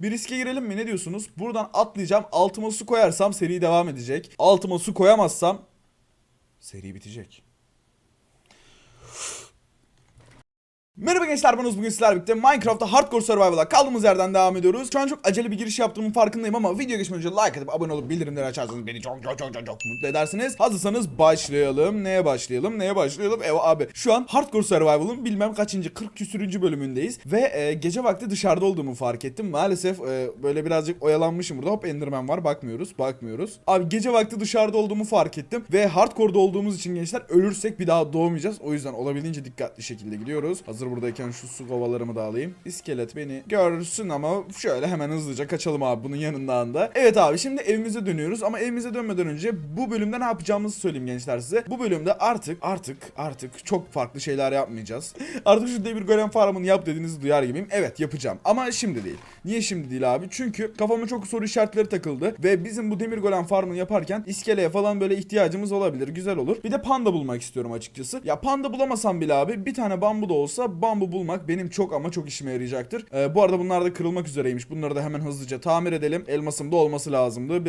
Bir riske girelim mi ne diyorsunuz? Buradan atlayacağım. Altıma su koyarsam seri devam edecek. Altıma su koyamazsam seri bitecek. Merhaba gençler ben Oğuz. bugün sizlerle birlikte Minecraft'ta Hardcore Survival'a kaldığımız yerden devam ediyoruz. Şu an çok acele bir giriş yaptığımın farkındayım ama video geçmeden önce like atıp abone olup bildirimleri açarsanız beni çok çok çok çok çok mutlu edersiniz. Hazırsanız başlayalım. Neye başlayalım? Neye başlayalım? Ev abi şu an Hardcore Survival'ın bilmem kaçıncı 40 küsürüncü bölümündeyiz ve e, gece vakti dışarıda olduğumu fark ettim. Maalesef e, böyle birazcık oyalanmışım burada. Hop Enderman var bakmıyoruz bakmıyoruz. Abi gece vakti dışarıda olduğumu fark ettim ve Hardcore'da olduğumuz için gençler ölürsek bir daha doğmayacağız. O yüzden olabildiğince dikkatli şekilde gidiyoruz. Hazır buradayken şu su kovalarımı da alayım. İskelet beni görsün ama şöyle hemen hızlıca kaçalım abi bunun yanından da. Evet abi şimdi evimize dönüyoruz ama evimize dönmeden önce bu bölümde ne yapacağımızı söyleyeyim gençler size. Bu bölümde artık artık artık çok farklı şeyler yapmayacağız. artık şu demir golem farmını yap dediğinizi duyar gibiyim. Evet yapacağım ama şimdi değil. Niye şimdi değil abi? Çünkü kafama çok soru işaretleri takıldı ve bizim bu demir golem farmını yaparken iskeleye falan böyle ihtiyacımız olabilir. Güzel olur. Bir de panda bulmak istiyorum açıkçası. Ya panda bulamasam bile abi bir tane bambu da olsa bambu bulmak benim çok ama çok işime yarayacaktır. Ee, bu arada bunlar da kırılmak üzereymiş. Bunları da hemen hızlıca tamir edelim. Elmasım da olması lazımdı.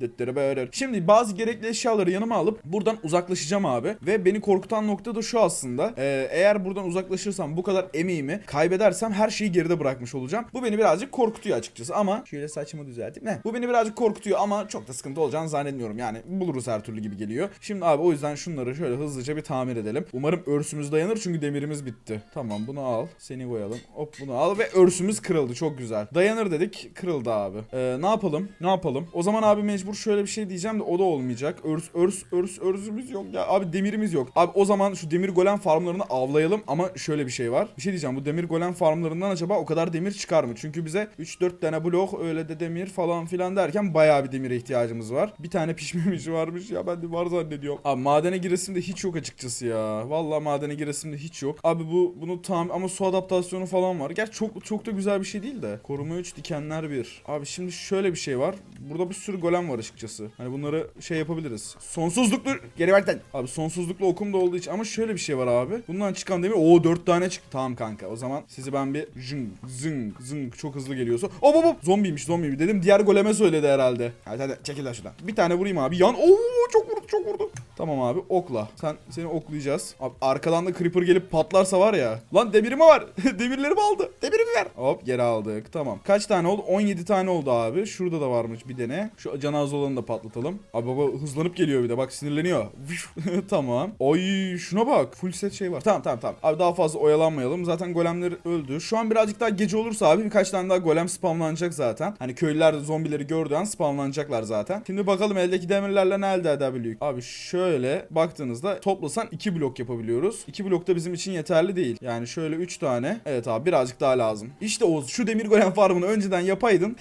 Detleri böyle. Şimdi bazı gerekli eşyaları yanıma alıp buradan uzaklaşacağım abi. Ve beni korkutan nokta da şu aslında. Ee, eğer buradan uzaklaşırsam bu kadar emeğimi kaybedersem her şeyi geride bırakmış olacağım. Bu beni birazcık korkutuyor açıkçası ama şöyle saçımı düzelteyim. Ne? Bu beni birazcık korkutuyor ama çok da sıkıntı olacağını zannetmiyorum. Yani buluruz her türlü gibi geliyor. Şimdi abi o yüzden şunları şöyle hızlıca bir tamir edelim. Umarım örsümüz dayanır çünkü demirimiz bitti. Tamam bunu al. Seni koyalım. Hop bunu al ve örsümüz kırıldı. Çok güzel. Dayanır dedik. Kırıldı abi. Ee, ne yapalım? Ne yapalım? O zaman abi mecbur şöyle bir şey diyeceğim de o da olmayacak. Örs örs örs örsümüz yok ya. Abi demirimiz yok. Abi o zaman şu demir golem farmlarını avlayalım ama şöyle bir şey var. Bir şey diyeceğim. Bu demir golem farmlarından acaba o kadar demir çıkar mı? Çünkü bize 3-4 tane blok öyle de demir falan filan derken bayağı bir demire ihtiyacımız var. Bir tane pişmemiş varmış ya ben de var zannediyorum. Abi madene giresim de hiç yok açıkçası ya. Vallahi madene giresim de hiç yok. Abi bu bunu tam ama su adaptasyonu falan var. Gerçi çok çok da güzel bir şey değil de. Koruma 3 dikenler 1. Abi şimdi şöyle bir şey var. Burada bir sürü golem var açıkçası. Hani bunları şey yapabiliriz. Sonsuzluklu geri verten. Abi sonsuzluklu okum da olduğu için ama şöyle bir şey var abi. Bundan çıkan demir o 4 tane çıktı. Tamam kanka. O zaman sizi ben bir zing zing zing çok hızlı geliyorsa. Hop hop hop. Zombiymiş zombiymiş dedim. Diğer goleme söyledi herhalde. Hadi hadi çekil lan şuradan. Bir tane vurayım abi. Yan. Oo çok vurdu çok vurdu. Tamam abi okla. Sen seni oklayacağız. Abi arkadan da creeper gelip patlarsa var ya. Lan demirimi var. Demirlerimi aldı. Demirimi ver. Hop geri aldık. Tamam. Kaç tane oldu? 17 tane oldu abi. Şurada da varmış bir dene. Şu canazı olanı da patlatalım. Abi baba hızlanıp geliyor bir de. Bak sinirleniyor. tamam. Oy şuna bak. Full set şey var. Tamam tamam tamam. Abi daha fazla oyalanmayalım. Zaten golemler öldü. Şu an birazcık daha gece olursa abi birkaç tane daha golem spamlanacak zaten. Hani köylüler de zombileri gördüğü an spamlanacaklar zaten. Şimdi bakalım eldeki demirlerle ne elde edebiliyor. Abi şöyle baktığınızda toplasan 2 blok yapabiliyoruz. 2 blok da bizim için yeterli değil. Yani şöyle 3 tane. Evet abi birazcık daha lazım. İşte Oğuz şu demir golem farmını önceden yapaydın.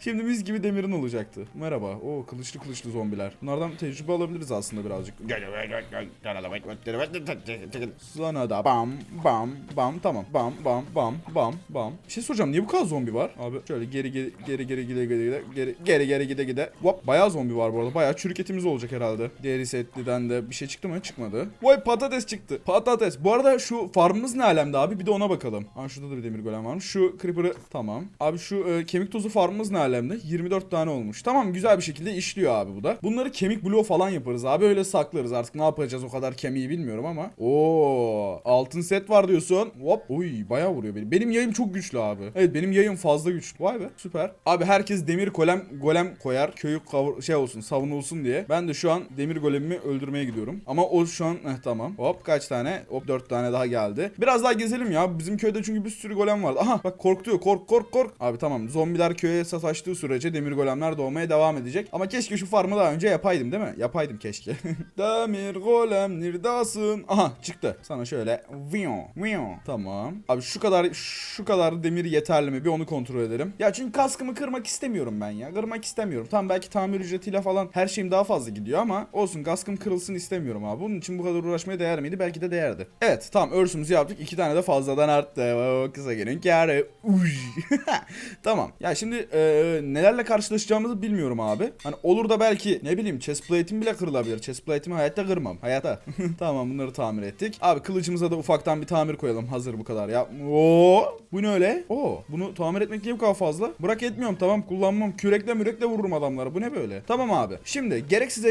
Şimdi mis gibi demirin olacaktı. Merhaba. O kılıçlı kılıçlı zombiler. Bunlardan tecrübe alabiliriz aslında birazcık. Sana da bam bam bam tamam bam bam bam bam bam. Bir şey soracağım niye bu kadar zombi var? Abi şöyle geri geri geri geri gide gide geri geri geri gide gide. Hop bayağı zombi var bu arada. Bayağı çürük etimiz olacak herhalde. Deri setliden de bir şey çıktı mı? Çıkmadı. Vay patates çıktı. Patates. Bu arada şu farmımız ne alemde abi? Bir de ona bakalım. Aa şurada da bir demir golem varmış. Şu creeper'ı tamam. Abi şu e, kemik tozu farmımız ne alemde? 24 tane olmuş. Tamam güzel bir şekilde işliyor abi bu da. Bunları kemik bloğu falan yaparız abi. Öyle saklarız. Artık ne yapacağız o kadar kemiği bilmiyorum ama. Oo altın set var diyorsun. Hop. Oy bayağı vuruyor benim. Benim yayım çok güçlü abi. Evet benim yayım fazla güçlü. Vay be süper. Abi herkes demir golem golem koyar. Köyü kavur, şey olsun savunulsun diye. Ben de şu an demir golemimi öldürmeye gidiyorum. Ama o şu an eh, tamam. Hop kaç tane? Hop 4 tane daha geldi. Biraz daha gezelim ya. Bizim köyde çünkü bir sürü golem vardı. Aha bak korkutuyor. Kork kork kork. Abi tamam. Zombiler köye sataştığı sürece demir golemler doğmaya devam edecek. Ama keşke şu farmı daha önce yapaydım değil mi? Yapaydım keşke. demir golem nirdasın. Aha çıktı. Sana şöyle viyon viyon. Tamam. Abi şu kadar şu kadar demir yeterli mi? Bir onu kontrol edelim. Ya çünkü kaskımı kırmak istemiyorum ben ya. Kırmak istemiyorum. Tamam belki tamir ücretiyle falan her şeyim daha fazla gidiyor ama olsun kaskım kırılsın istemiyorum abi. Bunun için bu kadar uğraşmaya değer miydi? Belki de değerdi. Evet tamam örsümüzü yaptık. İki tane de fazladan arttı. O kısa gelin kârı. Tamam. Ya şimdi e, nelerle karşılaşacağım yapacağımızı bilmiyorum abi. Hani olur da belki ne bileyim chest plate'im bile kırılabilir. Chest plate'imi hayatta kırmam. Hayata. tamam bunları tamir ettik. Abi kılıcımıza da ufaktan bir tamir koyalım. Hazır bu kadar ya. Oo, bu ne öyle? Oo, bunu tamir etmek niye bu kadar fazla? Bırak etmiyorum tamam kullanmam. Kürekle mürekle vururum adamlara. Bu ne böyle? Tamam abi. Şimdi gereksiz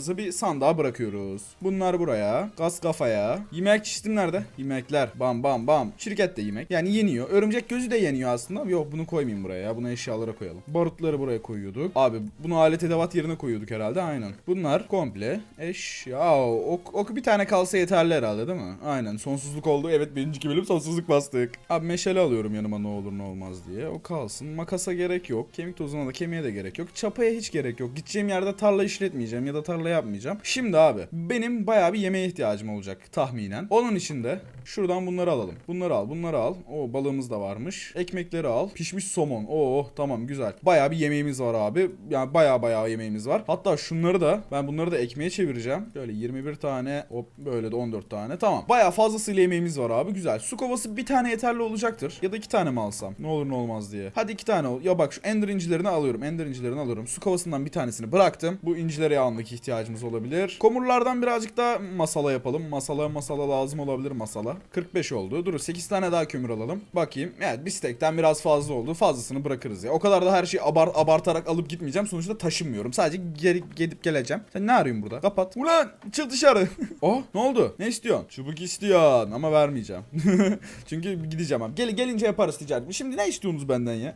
eşyalarımızı bir sandığa bırakıyoruz. Bunlar buraya. Gaz kafaya. Yemek çeşitim nerede? Yemekler. Bam bam bam. Şirket de yemek. Yani yeniyor. Örümcek gözü de yeniyor aslında. Yok bunu koymayayım buraya ya. Bunu eşyalara koyalım. Barutları buraya koyuyorduk. Abi bunu alet edevat yerine koyuyorduk herhalde. Aynen. Bunlar komple eşya. Ok, ok bir tane kalsa yeterli herhalde değil mi? Aynen. Sonsuzluk oldu. Evet birinci bölüm sonsuzluk bastık. Abi meşale alıyorum yanıma ne olur ne olmaz diye. O kalsın. Makasa gerek yok. Kemik tozuna da kemiğe de gerek yok. Çapaya hiç gerek yok. Gideceğim yerde tarla işletmeyeceğim ya da tarla yapmayacağım. Şimdi abi benim bayağı bir yemeğe ihtiyacım olacak tahminen. Onun için de şuradan bunları alalım. Bunları al, bunları al. O balığımız da varmış. Ekmekleri al. Pişmiş somon. Oo tamam güzel. Bayağı bir yemeğimiz var abi. Yani bayağı bayağı yemeğimiz var. Hatta şunları da ben bunları da ekmeğe çevireceğim. Böyle 21 tane hop böyle de 14 tane. Tamam. Bayağı fazlasıyla yemeğimiz var abi. Güzel. Su kovası bir tane yeterli olacaktır. Ya da iki tane mi alsam? Ne olur ne olmaz diye. Hadi iki tane ol. Ya bak şu ender incilerini alıyorum. Ender incilerini alıyorum. Su kovasından bir tanesini bıraktım. Bu incilere anlık ihtiyacımız olabilir. Komurlardan birazcık daha masala yapalım. Masala masala lazım olabilir masala. 45 oldu. Dur 8 tane daha kömür alalım. Bakayım. Evet bir stekten biraz fazla oldu. Fazlasını bırakırız ya. O kadar da her şeyi abar abartarak alıp gitmeyeceğim. Sonuçta taşınmıyorum. Sadece geri gidip geleceğim. Sen ne arıyorsun burada? Kapat. Ulan çık dışarı. oh ne oldu? Ne istiyorsun? Çubuk istiyorsun ama vermeyeceğim. Çünkü gideceğim abi. Gel, gelince yaparız ticaret. Şimdi ne istiyorsunuz benden ya?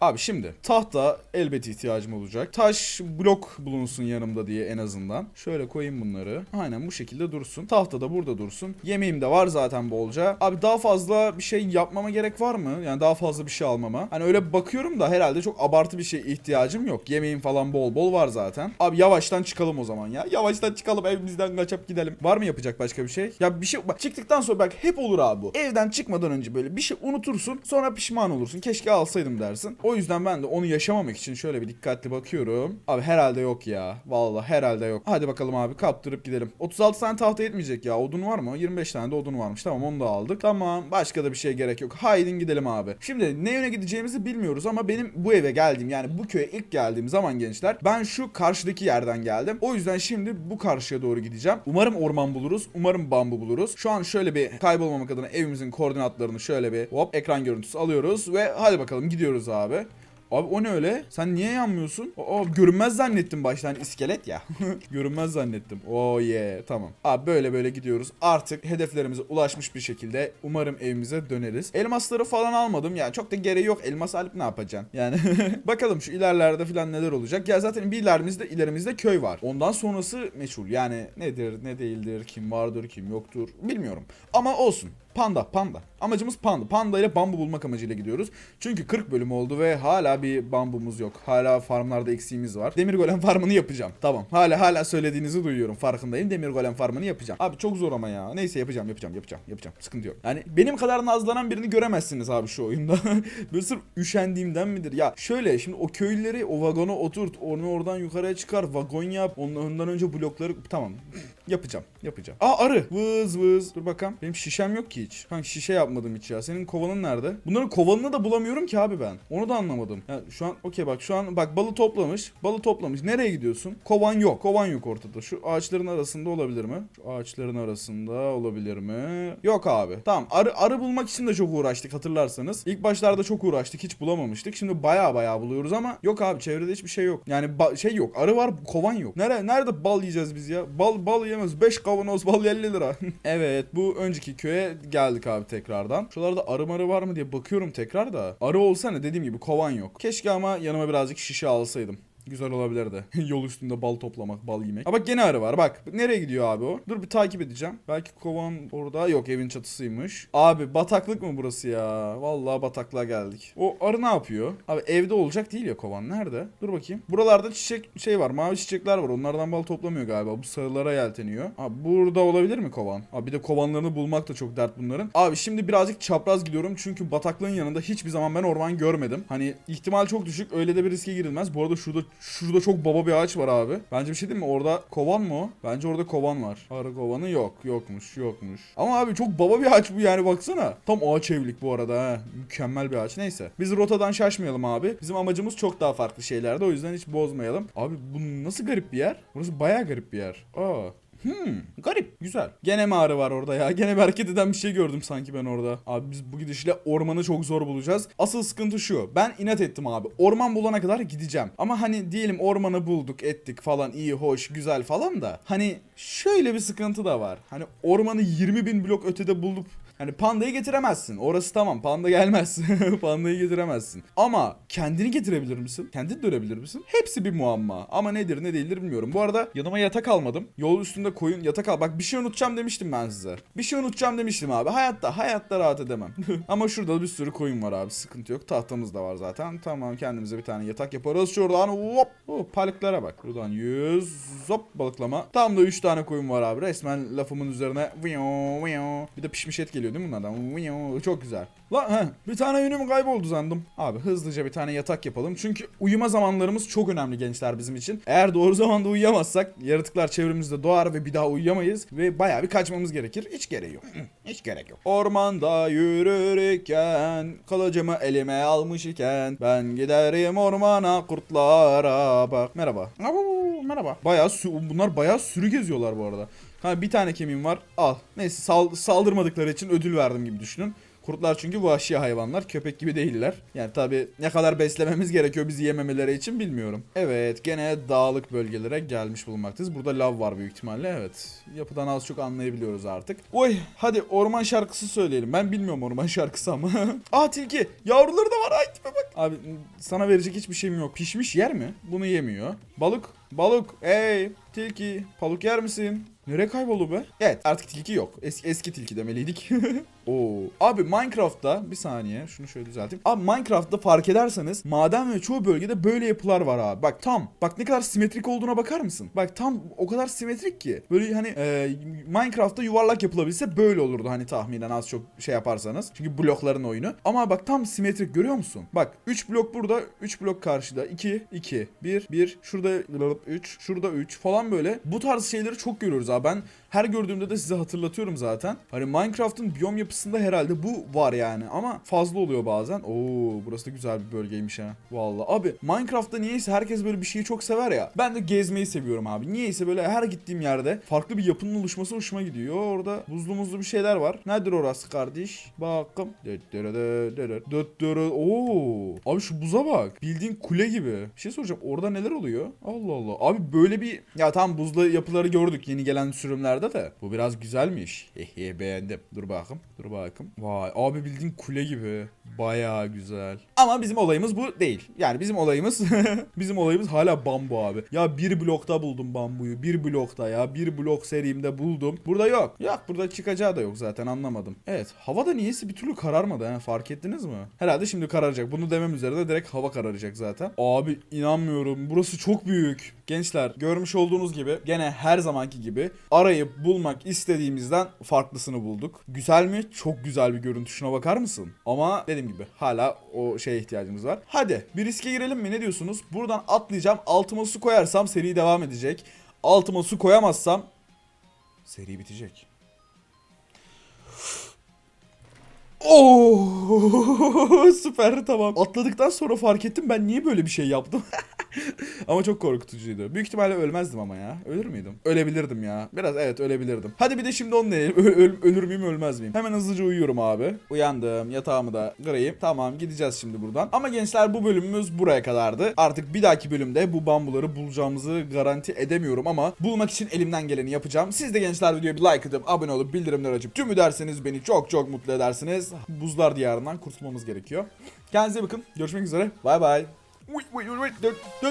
Abi şimdi tahta elbet ihtiyacım olacak. Taş blok bulunsun yanımda diye en azından. Şöyle koyayım bunları. Aynen bu şekilde dursun. Tahta da burada dursun. Yemeğim de var zaten bolca. Abi daha fazla bir şey yapmama gerek var mı? Yani daha fazla bir şey almama. Hani öyle bakıyorum da herhalde çok abartı bir şey ihtiyacım yok. Yemeğim falan bol bol var zaten. Abi yavaştan çıkalım o zaman ya. Yavaştan çıkalım evimizden kaçıp gidelim. Var mı yapacak başka bir şey? Ya bir şey bak çıktıktan sonra bak hep olur abi bu. Evden çıkmadan önce böyle bir şey unutursun. Sonra pişman olursun. Keşke alsaydım dersin. O yüzden ben de onu yaşamamak için şöyle bir dikkatli bakıyorum. Abi herhalde yok ya. Vallahi herhalde yok. Hadi bakalım abi kaptırıp gidelim. 36 tane tahta yetmeyecek ya. Odun var mı? 25 tane de odun varmış. Tamam onu da aldık. Tamam. Başka da bir şey gerek yok. Haydin gidelim abi. Şimdi ne yöne gideceğimizi bilmiyoruz ama benim bu eve geldiğim yani bu köye ilk geldiğim zaman gençler ben şu karşıdaki yerden geldim. O yüzden şimdi bu karşıya doğru gideceğim. Umarım orman buluruz. Umarım bambu buluruz. Şu an şöyle bir kaybolmamak adına evimizin koordinatlarını şöyle bir hop ekran görüntüsü alıyoruz ve hadi bakalım gidiyoruz abi. Abi o ne öyle? Sen niye yanmıyorsun? Aa görünmez zannettim baştan iskelet ya. görünmez zannettim. Oh yeah tamam. Abi böyle böyle gidiyoruz. Artık hedeflerimize ulaşmış bir şekilde umarım evimize döneriz. Elmasları falan almadım. Yani çok da gereği yok. Elmas alıp ne yapacaksın? Yani bakalım şu ilerlerde falan neler olacak. Ya zaten bir ilerimizde ilerimizde köy var. Ondan sonrası meçhul. Yani nedir ne değildir kim vardır kim yoktur bilmiyorum. Ama olsun. Panda, panda. Amacımız panda. Panda ile bambu bulmak amacıyla gidiyoruz. Çünkü 40 bölüm oldu ve hala bir bambumuz yok. Hala farmlarda eksiğimiz var. Demir golem farmını yapacağım. Tamam. Hala hala söylediğinizi duyuyorum. Farkındayım. Demir golem farmını yapacağım. Abi çok zor ama ya. Neyse yapacağım, yapacağım, yapacağım, yapacağım. Sıkıntı yok. Yani benim kadar nazlanan birini göremezsiniz abi şu oyunda. Böyle sırf üşendiğimden midir? Ya şöyle şimdi o köylüleri o vagona oturt. Onu oradan yukarıya çıkar. Vagon yap. Ondan önce blokları tamam. Yapacağım. Yapacağım. Aa arı. Vız vız. Dur bakalım. Benim şişem yok ki hiç. Kanka şişe yapmadım hiç ya. Senin kovanın nerede? Bunların kovanını da bulamıyorum ki abi ben. Onu da anlamadım. Ya şu an okey bak şu an bak balı toplamış. Balı toplamış. Nereye gidiyorsun? Kovan yok. Kovan yok ortada. Şu ağaçların arasında olabilir mi? Şu ağaçların arasında olabilir mi? Yok abi. Tamam. Arı arı bulmak için de çok uğraştık hatırlarsanız. İlk başlarda çok uğraştık. Hiç bulamamıştık. Şimdi baya baya buluyoruz ama yok abi çevrede hiçbir şey yok. Yani şey yok. Arı var, kovan yok. Nere nerede bal yiyeceğiz biz ya? Bal bal yemez. 5 kavanoz bal 50 lira. evet bu önceki köye geldik abi tekrardan. Şuralarda arı marı var mı diye bakıyorum tekrar da. Arı olsa ne dediğim gibi kovan yok. Keşke ama yanıma birazcık şişe alsaydım. Güzel olabilirdi. Yol üstünde bal toplamak, bal yemek. Bak gene arı var. Bak nereye gidiyor abi o? Dur bir takip edeceğim. Belki kovan orada. Yok evin çatısıymış. Abi bataklık mı burası ya? Vallahi bataklığa geldik. O arı ne yapıyor? Abi evde olacak değil ya kovan. Nerede? Dur bakayım. Buralarda çiçek şey var. Mavi çiçekler var. Onlardan bal toplamıyor galiba. Bu sarılara yelteniyor. Abi burada olabilir mi kovan? Abi bir de kovanlarını bulmak da çok dert bunların. Abi şimdi birazcık çapraz gidiyorum. Çünkü bataklığın yanında hiçbir zaman ben orman görmedim. Hani ihtimal çok düşük. Öyle de bir riske girilmez. Bu arada şurada şurada çok baba bir ağaç var abi. Bence bir şey değil mi? Orada kovan mı o? Bence orada kovan var. Arı kovanı yok. Yokmuş. Yokmuş. Ama abi çok baba bir ağaç bu yani baksana. Tam ağaç evlilik bu arada ha. Mükemmel bir ağaç. Neyse. Biz rotadan şaşmayalım abi. Bizim amacımız çok daha farklı şeylerde. O yüzden hiç bozmayalım. Abi bu nasıl garip bir yer? Burası bayağı garip bir yer. Aa. Hmm, garip, güzel. Gene mi arı var orada ya? Gene bir hareket eden bir şey gördüm sanki ben orada. Abi biz bu gidişle ormanı çok zor bulacağız. Asıl sıkıntı şu. Ben inat ettim abi. Orman bulana kadar gideceğim. Ama hani diyelim ormanı bulduk, ettik falan iyi, hoş, güzel falan da. Hani şöyle bir sıkıntı da var. Hani ormanı 20 bin blok ötede bulup Hani pandayı getiremezsin. Orası tamam. Panda gelmez. Pandayı getiremezsin. Ama kendini getirebilir misin? Kendin dönebilir misin? Hepsi bir muamma. Ama nedir ne değildir bilmiyorum. Bu arada yanıma yatak almadım. Yol üstünde koyun yatak al. Bak bir şey unutacağım demiştim ben size. Bir şey unutacağım demiştim abi. Hayatta hayatta rahat edemem. Ama şurada bir sürü koyun var abi. Sıkıntı yok. Tahtamız da var zaten. Tamam kendimize bir tane yatak yaparız. Şuradan hop. Oh, balıklara bak. Buradan 100 hop balıklama. Tam da 3 tane koyun var abi. Resmen lafımın üzerine bir de pişmiş et geliyor değil mi bunlardan? Çok güzel. Lan he, bir tane yünüm kayboldu sandım. Abi hızlıca bir tane yatak yapalım. Çünkü uyuma zamanlarımız çok önemli gençler bizim için. Eğer doğru zamanda uyuyamazsak yaratıklar çevremizde doğar ve bir daha uyuyamayız. Ve bayağı bir kaçmamız gerekir. Hiç gereği yok. Hiç gerek yok. Ormanda yürürken kılıcımı elime almış iken ben giderim ormana kurtlara bak. Merhaba. Merhaba. Bayağı bunlar bayağı sürü geziyorlar bu arada. Ha bir tane kemiğim var. Al. Neyse sal- saldırmadıkları için ödül verdim gibi düşünün. Kurtlar çünkü vahşi hayvanlar. Köpek gibi değiller. Yani tabi ne kadar beslememiz gerekiyor bizi yememeleri için bilmiyorum. Evet gene dağlık bölgelere gelmiş bulunmaktayız. Burada lav var büyük ihtimalle evet. Yapıdan az çok anlayabiliyoruz artık. Oy hadi orman şarkısı söyleyelim. Ben bilmiyorum orman şarkısı ama. Aa tilki yavruları da var ay bak. Abi sana verecek hiçbir şeyim yok. Pişmiş yer mi? Bunu yemiyor. Balık balık ey tilki balık yer misin? Nereye kayboldu be? Evet artık tilki yok. Eski, eski tilki demeliydik. Oo. Abi Minecraft'ta bir saniye şunu şöyle düzelteyim. Abi Minecraft'ta fark ederseniz maden ve çoğu bölgede böyle yapılar var abi. Bak tam bak ne kadar simetrik olduğuna bakar mısın? Bak tam o kadar simetrik ki. Böyle hani e, Minecraft'ta yuvarlak yapılabilse böyle olurdu hani tahminen az çok şey yaparsanız. Çünkü blokların oyunu. Ama bak tam simetrik görüyor musun? Bak 3 blok burada 3 blok karşıda 2 2 1 1 şurada 3 şurada 3 falan böyle. Bu tarz şeyleri çok görüyoruz abi. Ben her gördüğümde de size hatırlatıyorum zaten. Hani Minecraft'ın biyom yapısında herhalde bu var yani ama fazla oluyor bazen. Oo burası da güzel bir bölgeymiş ha. Vallahi abi Minecraft'ta niyeyse herkes böyle bir şeyi çok sever ya. Ben de gezmeyi seviyorum abi. Niyeyse böyle her gittiğim yerde farklı bir yapının oluşması hoşuma gidiyor. Orada buzlu muzlu bir şeyler var. Nedir orası kardeş? Bakım. Oo. Abi şu buza bak. Bildiğin kule gibi. Bir şey soracağım. Orada neler oluyor? Allah Allah. Abi böyle bir ya tam buzlu yapıları gördük yeni gelen sürümlerde de. Bu biraz güzelmiş. Hehe beğendim. Dur bakım. Dur bakım. Vay abi bildiğin kule gibi. Bayağı güzel. Ama bizim olayımız bu değil. Yani bizim olayımız bizim olayımız hala bambu abi. Ya bir blokta buldum bambuyu. Bir blokta ya. Bir blok serimde buldum. Burada yok. Yok burada çıkacağı da yok zaten anlamadım. Evet hava da niyeyse bir türlü kararmadı ha. Fark ettiniz mi? Herhalde şimdi kararacak. Bunu demem üzerine direkt hava kararacak zaten. Abi inanmıyorum. Burası çok büyük. Gençler görmüş olduğunuz gibi gene her zamanki gibi arayıp bulmak istediğimizden farklısını bulduk. Güzel mi? Çok güzel bir görüntü. Şuna bakar mısın? Ama dediğim gibi hala o şeye ihtiyacımız var. Hadi bir riske girelim mi? Ne diyorsunuz? Buradan atlayacağım. Altıma su koyarsam seri devam edecek. Altıma su koyamazsam seri bitecek. Oo süper tamam. Atladıktan sonra fark ettim ben niye böyle bir şey yaptım. ama çok korkutucuydu. Büyük ihtimalle ölmezdim ama ya. Ölür müydüm? Ölebilirdim ya. Biraz evet ölebilirdim. Hadi bir de şimdi onu deneyelim. Ö- öl- ölür müyüm ölmez miyim? Hemen hızlıca uyuyorum abi. Uyandım. Yatağımı da kırayım. Tamam gideceğiz şimdi buradan. Ama gençler bu bölümümüz buraya kadardı. Artık bir dahaki bölümde bu bambuları bulacağımızı garanti edemiyorum ama bulmak için elimden geleni yapacağım. Siz de gençler videoya bir like atıp abone olup bildirimleri açıp tüm ederseniz beni çok çok mutlu edersiniz. Buzlar diyarından kurtulmamız gerekiyor. Kendinize bakın. Görüşmek üzere. Bay bay. Wait! oui, oui, oui.